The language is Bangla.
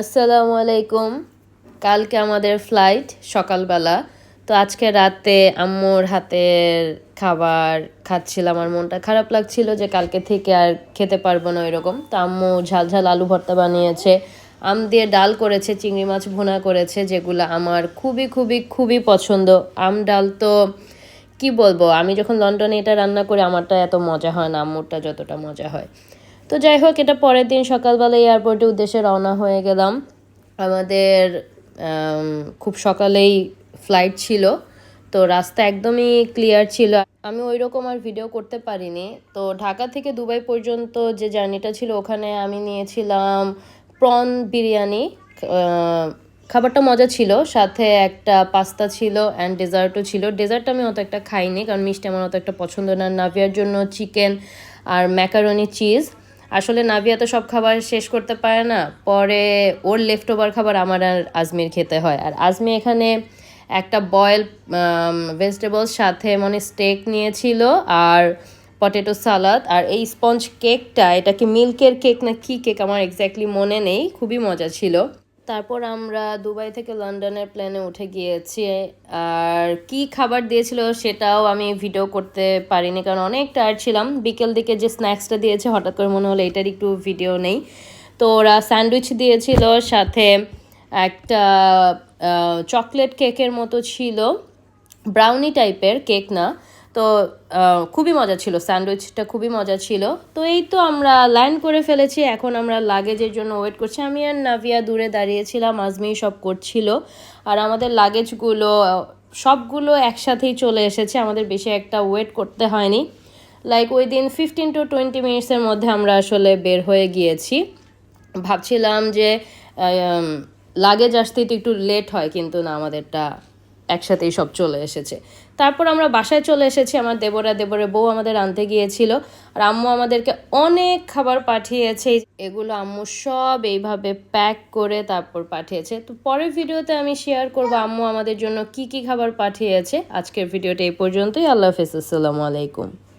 আসসালামু আলাইকুম। কালকে আমাদের ফ্লাইট সকালবেলা। তো আজকে রাতে আম্মুর হাতের খাবার খাচ্ছিলাম আমার মনটা খারাপ লাগছিল যে কালকে থেকে আর খেতে পারব না এরকম তো আম্মু ঝাল ঝাল আলু ভর্তা বানিয়েছে, আম দিয়ে ডাল করেছে, চিংড়ি মাছ ভুনা করেছে, যেগুলো আমার খুবই খুবই খুবই পছন্দ। আম, ডাল তো কি বলব? আমি যখন লন্ডনে এটা রান্না করি, আমারটা এত মজা হয় না, আম্মুরটা যতটা মজা হয়। তো যাই হোক, এটা পরের দিন সকালবেলা এয়ারপোর্টের উদ্দেশ্যে রওনা হয়ে গেলাম। আমাদের খুব সকালেই ফ্লাইট ছিল, তো রাস্তা একদমই ক্লিয়ার ছিল। আমি ওই রকম আর ভিডিও করতে পারিনি। তো ঢাকা থেকে দুবাই পর্যন্ত যে জার্নিটা ছিল, ওখানে আমি নিয়েছিলাম প্রন বিরিয়ানি। খাবারটা মজা ছিল, সাথে একটা পাস্তা ছিল অ্যান্ড ডেজার্টও ছিল। ডেজার্ট আমি অত একটা খাইনি, কারণ মিষ্টি আমার অত একটা পছন্দ না। নাভিয়ার জন্য চিকেন আর ম্যাকারনি চিজ আসলে নাভিয়া তো সব খাবার শেষ করতে পারে না। পরে ওর লেফট ওভার খাবার আমার আর আজমির খেতে হয়। আর আজমি এখানে একটা বয়েল ভেজিটেবলস সাথে মানে স্টেক নিয়েছিল আর পটেটো সালাদ আর এই স্পঞ্জ কেকটা এটা কি মিল্কের কেক না কি কেক আমার এক্স্যাক্টলি মনে নেই। খুবই মজা ছিল। তারপর আমরা দুবাই থেকে লন্ডনের প্লেনে উঠে গিয়েছি। আর কি খাবার দিয়েছিল সেটাও আমি ভিডিও করতে পারিনি, কারণ অনেক টায়ার্ড ছিলাম। বিকেল দিকে যে স্ন্যাক্সটা দিয়েছে, হঠাৎ করে মনে হলো এটার একটু ভিডিও নেই। তো ওরা স্যান্ডউইচ দিয়েছিল, সাথে একটা চকলেট কেকের মতো ছিল। ব্রাউনি টাইপের কেক না। তো খুবই মজা ছিল, স্যান্ডউইচটা খুবই মজা ছিল। তো এই তো আমরা ল্যান্ড করে ফেলেছি, এখন আমরা লাগেজের জন্য ওয়েট করছি। আমি আর নাভিয়া দূরে দাঁড়িয়েছিলাম আজমি সব করছিল। আর আমাদের লাগেজগুলো সবগুলো একসাথেই চলে এসেছে, আমাদের বেশি একটা ওয়েট করতে হয়নি। লাইক ওই দিন ফিফটিন টু টোয়েন্টি মিনিটসের মধ্যে আমরা আসলে বের হয়ে গিয়েছি। ভাবছিলাম যে লাগেজ আসতে তো একটু লেট হয়, কিন্তু না, আমাদেরটা একসাথেই সব চলে এসেছে। তারপর আমরা বাসায় চলে এসেছি, আমার দেবরা দেবরে বউ আমাদের আনতে গিয়েছিল আর আম্মু আমাদেরকে অনেক খাবার পাঠিয়েছে। এগুলো আম্মু সব এইভাবে প্যাক করে তারপর পাঠিয়েছে। তো পরের ভিডিওতে আমি শেয়ার করব আম্মু আমাদের জন্য কি কি খাবার পাঠিয়েছে। আজকের ভিডিওটা এই পর্যন্তই। আল্লাহ হাফেজ। আসসালামু আলাইকুম।